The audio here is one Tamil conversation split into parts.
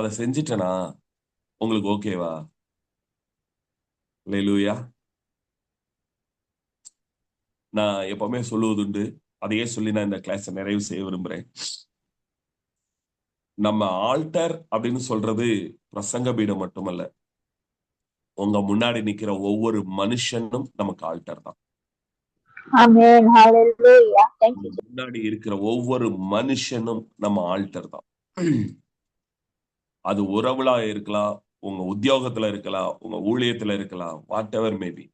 அதை செஞ்சிட்டனா? உங்களுக்கு ஓகேவா லூயா நான் எப்பவுமே சொல்லுவதுண்டு அதையே சொல்லி நான் இந்த கிளாஸ் நிறைவு செய்ய விரும்புறேன். நம்ம ஆல்டர் அப்படின்னு சொல்றது பிரசங்க பீடம் மட்டுமல்ல. உங்க முன்னாடி நிக்கிற ஒவ்வொரு மனுஷனும் நமக்கு ஆல்டர் தான். முன்னாடி இருக்கிற ஒவ்வொரு மனுஷனும் நம்ம ஆல்டர் தான். அது உறவுலா இருக்கலாம் உங்க உத்தியோகத்துல இருக்கலாம் உங்க ஊழியத்துல இருக்கலாம் வாட் எவர் மேபி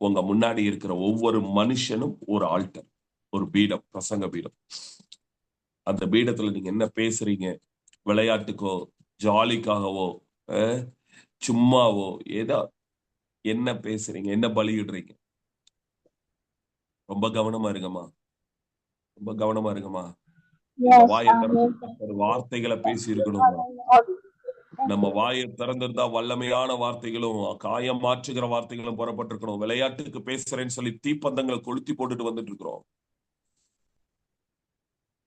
உங்க முன்னாடி இருக்கிற ஒவ்வொரு மனுஷனும் ஒரு ஆல்டர் ஒரு பீடம் பிரசங்க பீடம். அந்த பீடத்துல நீங்க என்ன பேசுறீங்க? விளையாட்டுக்கோ ஜாலிக்காகவோ அஹ், சும்மாவோ ஏதோ என்ன பேசுறீங்க? என்ன பலியிடுறீங்க ரொம்ப கவனமா இருங்கம்மா. ரொம்ப கவனமா இருங்கம்மா. வாயை வார்த்தைகளை பேசி இருக்கணுமா நம்ம வாயை திறந்திருந்தா வல்லமையான வார்த்தைகளும் காயம் மாற்றுகிற வார்த்தைகளும் புறப்பட்டிருக்கணும். விளையாட்டுக்கு பேசுறேன்னு சொல்லி தீப்பந்தங்களை கொளுத்தி போட்டுட்டு வந்துட்டு இருக்கிறோம்.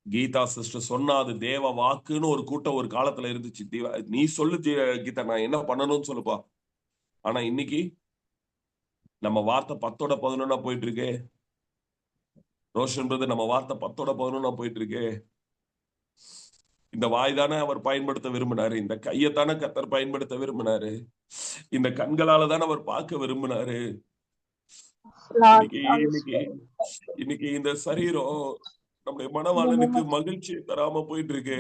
கீதா சிஸ்டர் சொன்னா அது தேவ வாக்குன்னு ஒரு கூட்டம் ஒரு காலத்துல இருந்துச்சு. தீவா நீ சொல்லு கீதா நான் என்ன பண்ணணும்னு சொல்லுப்பா. ஆனா இன்னைக்கு நம்ம வார்த்தை பத்தோட பதினொன்னா போயிட்டு இருக்கே ரோஷன் பிரதர் நம்ம வார்த்தை பத்தோட பதினொன்னா போயிட்டு இருக்கே இந்த வாய் தானே அவர் பயன்படுத்த விரும்பினாரு? இந்த கையத்தானே கத்தர் பயன்படுத்த விரும்பினாரு? இந்த கண்களால தானே அவர் பார்க்க விரும்பினாரு? இன்னைக்கு இன்னைக்கு இந்த சரீரம் நம்முடைய மனவாளனுக்கு மகிழ்ச்சியை தராம போயிட்டு இருக்கு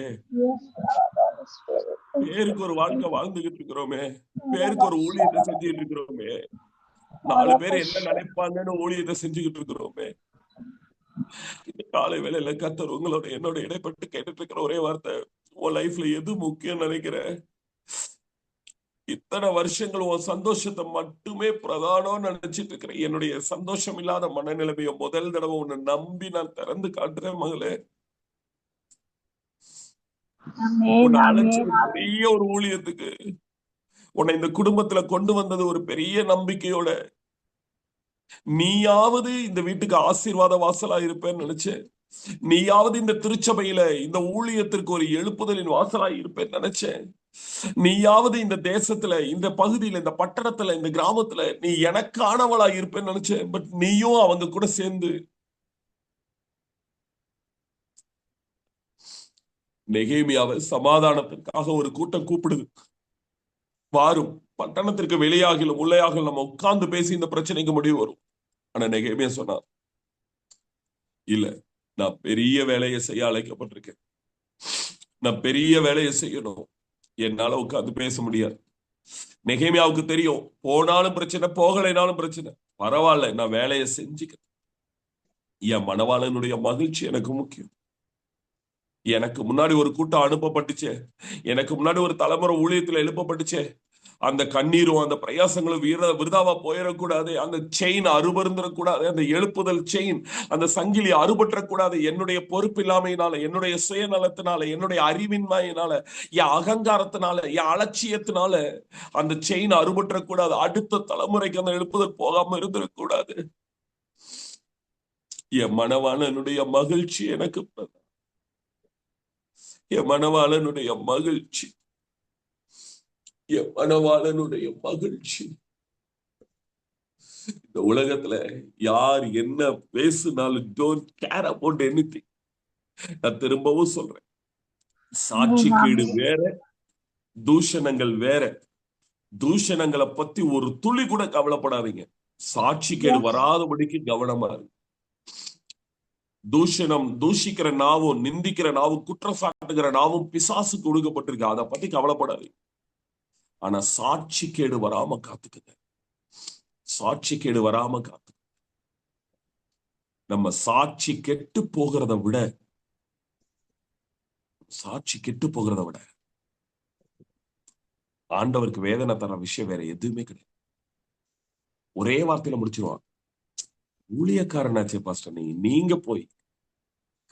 பேருக்கு ஒரு வாழ்க்கை வாழ்ந்துகிட்டு இருக்கிறோமே. பேருக்கு ஒரு ஊழியத்தை செஞ்சுட்டு இருக்கிறோமே. நாலு பேர் என்ன நினைப்பாங்கன்னு ஊழியத்தை செஞ்சுக்கிட்டு இருக்கிறோமே. காலை வேளையில கத்தர் உங்களோட என்னோட இடைப்பட்டு கேட்டுட்டு இருக்கிற ஒரே வார்த்தை உன் லைஃப்ல எது முக்கியம் நினைக்கிற இத்தனை வருஷங்கள் உன் சந்தோஷத்தை மட்டுமே பிரதானம் நினைச்சிட்டு இருக்கிறேன் என்னுடைய சந்தோஷம் இல்லாத மனநிலைமைய முதல் தடவை உன்னை நம்பி நான் திறந்து காட்டுறேன் மகளே. உன்னை. அழைச்ச பெரிய ஒரு ஊழியத்துக்கு உன்னை இந்த குடும்பத்துல கொண்டு வந்தது ஒரு பெரிய நம்பிக்கையோட நீயாவது இந்த வீட்டுக்கு ஆசீர்வாத வாசலா இருப்பேன்னு நினைச்சேன் நீயாவது இந்த திருச்சபையில இந்த ஊழியத்திற்கு ஒரு எழுப்புதலின் வாசலா இருப்பேன்னு நினைச்சேன் நீயாவது இந்த தேசத்துல இந்த பகுதியில இந்த பட்டணத்துல இந்த கிராமத்துல நீ எனக்கானவளா இருப்பேன்னு நினைச்சேன் பட் நீயும் அவங்க கூட சேர்ந்து நெகேமியாவை சமாதானத்திற்காக ஒரு கூட்டம் கூப்பிடுது. வாரும் பட்டணத்திற்கு வெளியாகிலும் உள்ளேயாகிலும் நம்ம உட்கார்ந்து பேசி இந்த பிரச்சனைக்கு முடிவு வரும். ஆனா நெகேமியா சொன்னார் இல்ல நான் பெரிய வேலையை செய்ய அழைக்கப்பட்டிருக்கேன். நான் பெரிய வேலையை செய்யணும். என்னால உட்காந்து பேச முடியாது. நெகேமியாவுக்கு தெரியும் போனாலும் பிரச்சனை போகலைனாலும் பிரச்சனை. பரவாயில்ல நான் வேலையை செஞ்சுக்கிறேன். என் மனவாளனுடைய மகிழ்ச்சி எனக்கு முக்கியம். எனக்கு முன்னாடி ஒரு கூட்டம் அனுப்பப்பட்டுச்சே. எனக்கு முன்னாடி ஒரு தலைமுறை ஊழியத்துல எழுப்பப்பட்டுச்சே. அந்த கண்ணீரும் அந்த பிரயாசங்களும் வீர விருதாவா போயிடக்கூடாது. அந்த செயின் அறுபருந்துடக்கூடாது அந்த எழுப்புதல் செயின் அந்த சங்கிலி அறுபற்றக்கூடாது என்னுடைய பொறுப்பு இல்லாமையினால என்னுடைய சுயநலத்தினால என்னுடைய அறிவின்மையினால என் அகங்காரத்தினால என் அலட்சியத்தினால அந்த செயின் அறுபற்றக்கூடாது அடுத்த தலைமுறைக்கு அந்த எழுப்புதல் போகாம இருந்துடக்கூடாது. என் மனவாளனுடைய மகிழ்ச்சி எனக்கு என் மனவாளனுடைய மகிழ்ச்சி. என் மனவாளனுடைய மகிழ்ச்சி. இந்த உலகத்துல யார் என்ன பேசினாலும் டோன்ட் கேர் அபவுட் எனிதிங் நான் திரும்பவும் சொல்றேன். சாட்சிக்கேடு வேற தூஷணங்கள் வேற. தூஷணங்களை பத்தி ஒரு துளி கூட கவலைப்படாதீங்க. சாட்சிக்கேடு வராதபடிக்கு கவனமா இருக்கு தூஷணம் தூஷிக்கிற நாவும் நிந்திக்கிற நாவும் குற்றம் சாட்டுகிற நாவும் பிசாசுக்கு கொடுக்கப்பட்டிருக்கு அதை பத்தி கவலைப்படாதீங்க. ஆனா சாட்சி கேடு வராம காத்துக்குங்க சாட்சிக்கேடு வராம காத்து நம்ம சாட்சி கெட்டு போகிறத விட சாட்சி கெட்டு போகிறத விட ஆண்டவருக்கு வேதனை தர விஷயம் வேற எதுவுமே கிடையாது. ஒரே வார்த்தையில முடிச்சிருவான். ஊழியக்காரனாச்சே பாஸ்டர் நீ நீங்க போய்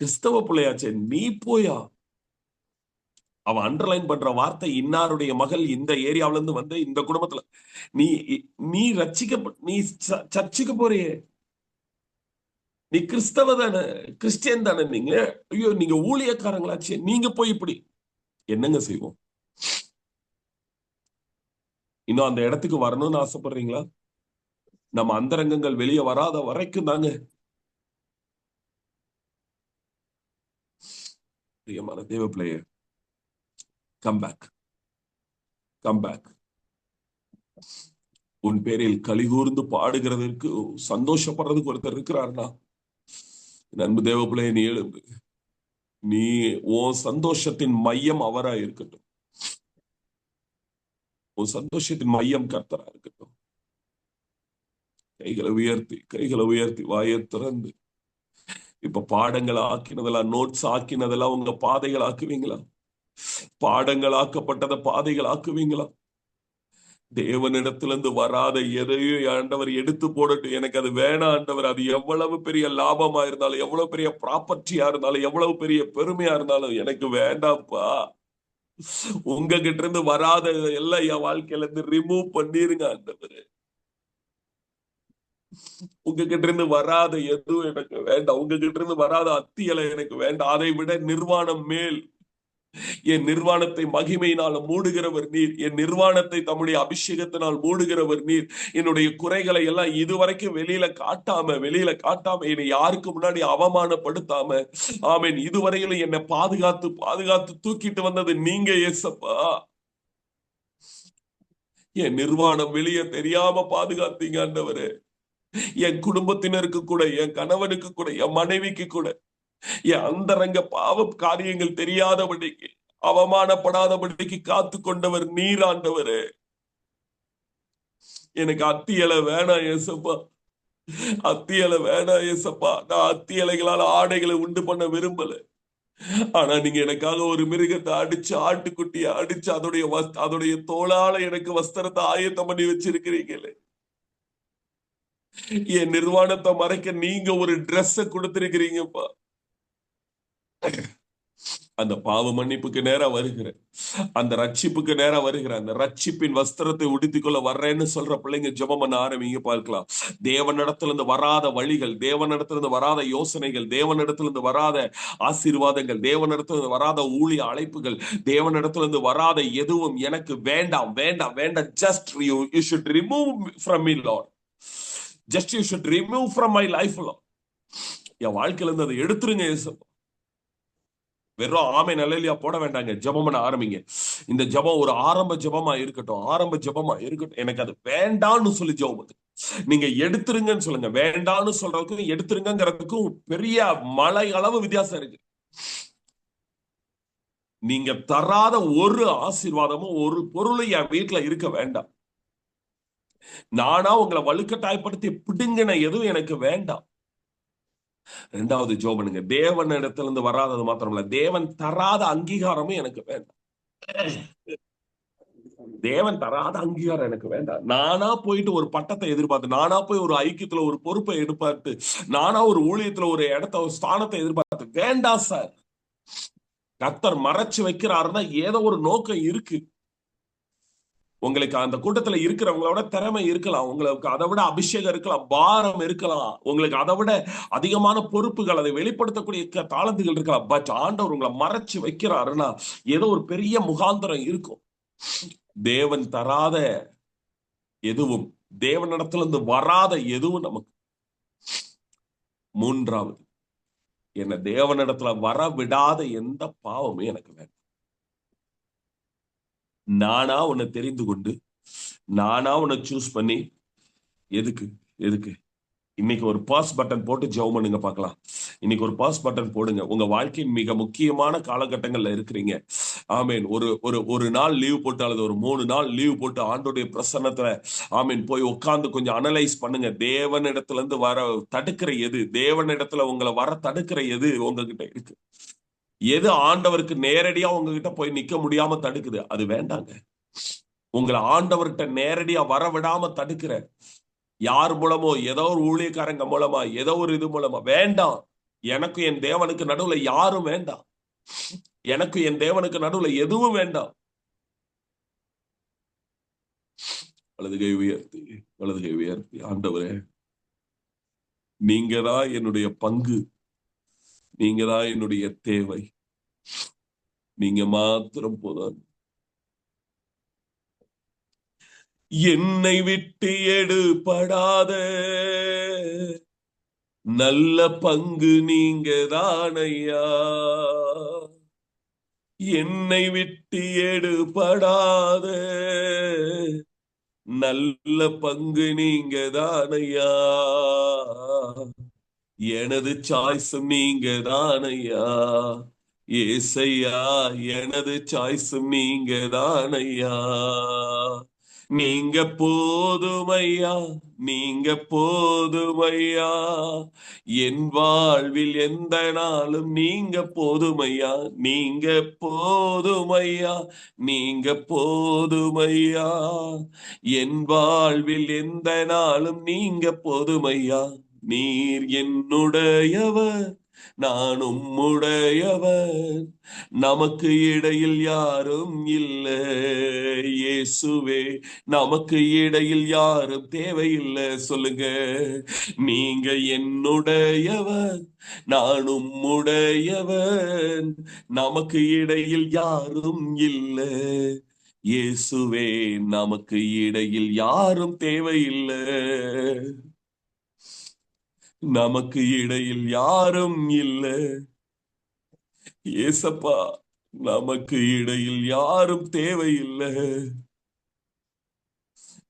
கிறிஸ்தவ பிள்ளையாச்சே நீ போயா? அவன் அண்டர்லைன் பண்ற வார்த்தை இன்னாருடைய மகள் இந்த ஏரியாவுல இருந்து வந்து இந்த குடும்பத்துல. நீ நீ ரச்சிக்க நீ ச- சர்ச்சுக்கு போறியே. நீ கிறிஸ்தவ தானே கிறிஸ்டியன் தானே நீங்க. ஐயோ நீங்க ஊழியக்காரங்களாச்சு. நீங்க போய் இப்படி. என்னங்க செய்வோம்? இன்னும் அந்த இடத்துக்கு வரணும்னு ஆசைப்படுறீங்களா? நம்ம அந்தரங்கங்கள் வெளியே வராத வரைக்கும் தாங்க. பிரியமான தேவ player come back come back உன் பேரில் கலிகூர்ந்து பாடுகிறதற்கு சந்தோஷப்படுறதுக்கு ஒருத்தர் இருக்கிறார்னா நண்பு தேவபிள்ளையை நீ எழும்பு நீ உன் சந்தோஷத்தின் மையம் அவரா இருக்கட்டும். உன் சந்தோஷத்தின் மையம் கர்த்தரா இருக்கட்டும். கைகளை உயர்த்தி கைகளை உயர்த்தி வாயை திறந்து. இப்ப பாடங்களை ஆக்கினதெல்லாம் நோட்ஸ் ஆக்கினதெல்லாம் உங்க பாதைகள் ஆக்குவீங்களா பாடங்கள் ஆக்கப்பட்டத பாதைகள் ஆக்குவீங்களா தேவனிடத்திலிருந்து வராத எதையோ ஆண்டவர் எடுத்து போடட்டும். எனக்கு அது வேணாம் ஆண்டவர். அது எவ்வளவு பெரிய லாபமா இருந்தாலும் எவ்வளவு பெரிய ப்ராப்பர்ட்டியா இருந்தாலும் எவ்வளவு பெரிய பெருமையா இருந்தாலும் எனக்கு வேண்டாம்ப்பா. உங்ககிட்ட இருந்து வராத எல்லாம் என் வாழ்க்கையில இருந்து ரிமூவ் பண்ணிருங்க ஆண்டவர். உங்ககிட்ட இருந்து வராத எதுவும் எனக்கு வேண்டாம். உங்ககிட்ட இருந்து வராத அத்தியலை எனக்கு வேண்டாம். அதை விட நிர்வாணம் மேல் என் நிர்வாணத்தை மகிமையினால் மூடுகிறவர் நீர். என் நிர்வாணத்தை தம்முடைய அபிஷேகத்தினால் மூடுகிறவர் நீர். என்னுடைய குறைகளை எல்லாம் இதுவரைக்கும் வெளியில காட்டாம வெளியில காட்டாம என்னை யாருக்கு முன்னாடி அவமானப்படுத்தாம ஆமேன் இதுவரையிலும் என்னை பாதுகாத்து பாதுகாத்து தூக்கிட்டு வந்தது நீங்க ஏசப்பா என் நிர்வாணம் வெளியே தெரியாம பாதுகாத்தீங்க ஆண்டவரே. என் குடும்பத்தினருக்கு கூட என் கணவனுக்கு கூட என் மனைவிக்கு கூட. என் அந்தரங்க பாவ காரியங்கள் தெரியாதபடிக்கு அவமானப்படாதபடிக்கு காத்து கொண்டவர் நீராண்டவர். எனக்கு அத்தியலை வேணாம் ஏசப்பா. அத்தியலை வேணாம் ஏசப்பா. நான் அத்தியலைகளால் ஆடைகளை உண்டு பண்ண விரும்பல. ஆனா நீங்க எனக்காக ஒரு மிருகத்தை அடிச்சு ஆட்டுக்குட்டிய அடிச்சு அதோடைய அதோடைய தோளால எனக்கு வஸ்திரத்தை ஆயத்தம் பண்ணி வச்சிருக்கிறீங்களே. என் நிர்வாணத்தை மறைக்க நீங்க ஒரு ட்ரெஸ்ஸ கொடுத்திருக்கிறீங்கப்பா. அந்த பாவ மன்னிப்புக்கு நேரா வருகிறேன். அந்த ரட்சிப்புக்கு நேரா வருகிறேன். அந்த ரட்சிப்பின் வஸ்திரத்தை உடுத்திக்கொள்ள வர்றேன்னு சொல்ற பிள்ளைங்க ஜெபம் பண்ண ஆரம்பிங்க பார்க்கலாம். தேவனிடத்திலிருந்து வராத வழிகள் தேவனிடத்திலிருந்து வராத யோசனைகள் தேவனிடத்திலிருந்து வராத ஆசீர்வாதங்கள் தேவனிடத்திலிருந்து வராத ஊழிய அழைப்புகள் தேவனிடத்திலிருந்து வராத எதுவும் எனக்கு வேண்டாம் வேண்டாம் வேண்டாம். Just you you should remove from me lord just you should remove from my life என் வாழ்க்கையில இருந்து அதை எடுத்துருங்க இயேசப்பா வெறும் ஆமை நிலையிலயா போட வேண்டாங்க. ஜெபம் ஆரம்பிங்க. இந்த ஜெபம் ஒரு ஆரம்ப ஜெபமா இருக்கட்டும். ஆரம்ப ஜெபமா இருக்கட்டும். எனக்கு அது வேண்டாம்னு சொல்லி ஜெபம் நீங்க எடுத்துருங்கன்னு சொல்லுங்க. வேண்டாம்னு சொல்றதுக்கும் எடுத்துருங்கிறதுக்கும் பெரிய மலை அளவு வித்தியாசம் இருக்கு. நீங்க தராத ஒரு ஆசீர்வாதமும் ஒரு பொருளும் என் வீட்டுல இருக்க வேண்டாம். நானா உங்களை வலுக்கட்டாயப்படுத்தி பிடுங்கின எதுவும் எனக்கு வேண்டாம். ரெண்டாவது ஜோபனுங்க. தேவன் இடத்துல இருந்து வராதது மாத்திரமல்ல. தேவன் தராத அங்கீகாரமும் எனக்கு வேண்டாம். தேவன் தராத அங்கீகாரம் எனக்கு வேண்டாம். நானா போயிட்டு ஒரு பட்டத்தை எதிர்பார்த்து நானா போய் ஒரு ஐக்கியத்துல ஒரு பொறுப்பை எதிர்பார்த்து நானா ஒரு ஊழியத்துல ஒரு இடத்த ஒரு ஸ்தானத்தை எதிர்பார்த்து வேண்டாம் சார். கத்தர் மறைச்சு வைக்கிறாருன்னா ஏதோ ஒரு நோக்கம் இருக்கு. உங்களுக்கு அந்த கூட்டத்துல இருக்கிறவங்களோட திறமை இருக்கலாம். உங்களுக்கு அதை விட அபிஷேகம் இருக்கலாம் பாரம் இருக்கலாம். உங்களுக்கு அதை விட அதிகமான பொறுப்புகள் அதை வெளிப்படுத்தக்கூடிய தாளந்துகள் இருக்கலாம். பட் ஆண்டவர் உங்களை மறைச்சு வைக்கிறாருன்னா ஏதோ ஒரு பெரிய முகாந்திரம் இருக்கும். தேவன் தராத எதுவும் தேவனிடத்துல இருந்து வராத எதுவும் நமக்கு. மூன்றாவது என்ன தேவனிடத்துல வர விடாத எந்த பாவமே எனக்கு வேண்டாம். நானா உன்னை தெரிந்து கொண்டு நானா உன்னை சூஸ் பண்ணி எதுக்கு எதுக்கு? இன்னைக்கு ஒரு பாஸ் பட்டன் போட்டு ஜெபம் பண்ணுங்க பார்க்கலாம். இன்னைக்கு ஒரு பாஸ் பட்டன் போடுங்க. உங்க வாழ்க்கையின் மிக முக்கியமான காலகட்டங்கள்ல இருக்கிறீங்க. ஆமீன். ஒரு ஒரு ஒரு நாள் லீவ் போட்டு அல்லது ஒரு மூணு நாள் லீவ் போட்டு ஆண்டோடைய பிரசன்னத்துல ஆமீன் போய் உட்கார்ந்து கொஞ்சம் அனலைஸ் பண்ணுங்க. தேவன் இடத்துல இருந்து வர தடுக்கிற எது? தேவன் இடத்துல உங்களை வர தடுக்கிற எது உங்ககிட்ட இருக்கு? எது ஆண்டவருக்கு நேரடியா உங்ககிட்ட போய் நிக்க முடியாம தடுக்குது? அது வேண்டாங்க. உங்களை ஆண்டவர்கிட்ட நேரடியா வரவிடாம தடுக்கிற. யார் மூலமோ ஏதோ ஒரு ஊழியக்காரங்க மூலமா ஏதோ ஒரு இது மூலமா. வேண்டாம். எனக்கு என் தேவனுக்கு நடுவுல யாரும் வேண்டாம். எனக்கு என் தேவனுக்கு நடுவுல எதுவும் வேண்டாம். வலதுகை உயர்த்தி வலதுகை உயர்த்தி. ஆண்டவரே நீங்க தான் என்னுடைய பங்கு. நீங்க தான் என்னுடைய தேவை. நீங்க மாத்திரம் போதும் என்னை விட்டு எடுபடாத நல்ல பங்கு நீங்க தானையா என்னை விட்டு எடுபடாத நல்ல பங்கு நீங்க தானையா எனது சாய்ஸும் நீங்க தானையா ஏசையா எனது சாய்ஸும் நீங்க தானையா நீங்க போதுமையா? நீங்க போதுமையா? என் வாழ்வில் எந்த நாளும் நீங்க போதுமையா? நீங்க போதுமையா? நீங்க போதுமையா? என் வாழ்வில் எந்த நாளும் நீங்க போதுமையா? நீர் என்னுடையவர் நான் உம்முடையவர் நமக்கு இடையில் யாரும் இல்லை. இயேசுவே நமக்கு இடையில் யாரும் தேவையில்லை. சொல்லுங்க. நீங்க என்னுடையவர் நான் உம்முடையவர் நமக்கு இடையில் யாரும் இல்லை. இயேசுவே நமக்கு இடையில் யாரும் தேவையில்லை. நமக்கு இடையில் யாரும் இல்லை. ஏசப்பா நமக்கு இடையில் யாரும் தேவையில்லை.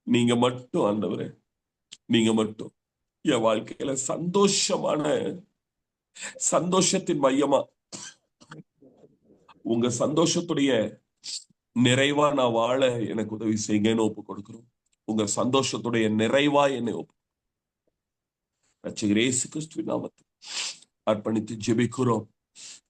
நீங்க மட்டும் ஆண்டவரே நீங்க மட்டும். என் வாழ்க்கையில சந்தோஷமான சந்தோஷத்தின் மையமா உங்க சந்தோஷத்துடைய நிறைவா நான் வாழ எனக்கு உதவி செய்யுங்கன்னு ஒப்பு கொடுக்கிறோம். உங்க சந்தோஷத்துடைய நிறைவா என்னை ஒப்பு ரட்சகர் இயேசு கிறிஸ்துவின் நாமத்தை அர்ப்பணித்து ஜெபிக்கிறோம்.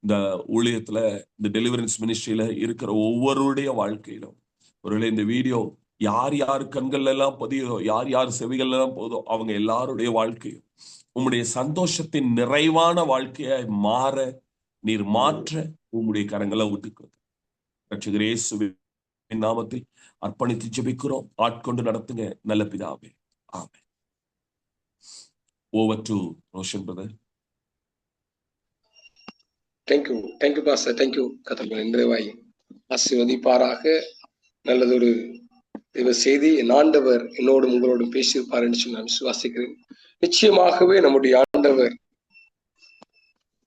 இந்த ஊழியத்துல இந்த டெலிவரன்ஸ் மினிஸ்ட்ரியில இருக்கிற ஒவ்வொருடைய வாழ்க்கையிலும். ஒருவேளை இந்த வீடியோ யார் யார் கண்கள்ல எல்லாம் பதியுதோ யார் யார் செவிகள்ல எல்லாம் போதோ அவங்க எல்லாருடைய வாழ்க்கையும் உம்முடைய சந்தோஷத்தின் நிறைவான வாழ்க்கையாய் மாற நீர் மாற்ற உம்முடைய கரங்களை விட்டுக்கு ரட்சகர் இயேசுவின் நாமத்தில் அர்ப்பணித்து ஜெபிக்கிறோம். ஆட்கொண்டு நடத்துங்க. நல்ல பிதாவே. ஆமே over to Roshan brother thank you thank you pastor thank you கத்தர்கள் நிறைவாய் ஆசிர்வதிப்பாராக. நல்லதொரு தெய்வ செய்தி என் ஆண்டவர் என்னோடும் உங்களோடும் பேசியிருப்பார் என்று நான் விசுவாசிக்கிறேன். நிச்சயமாகவே நம்முடைய ஆண்டவர்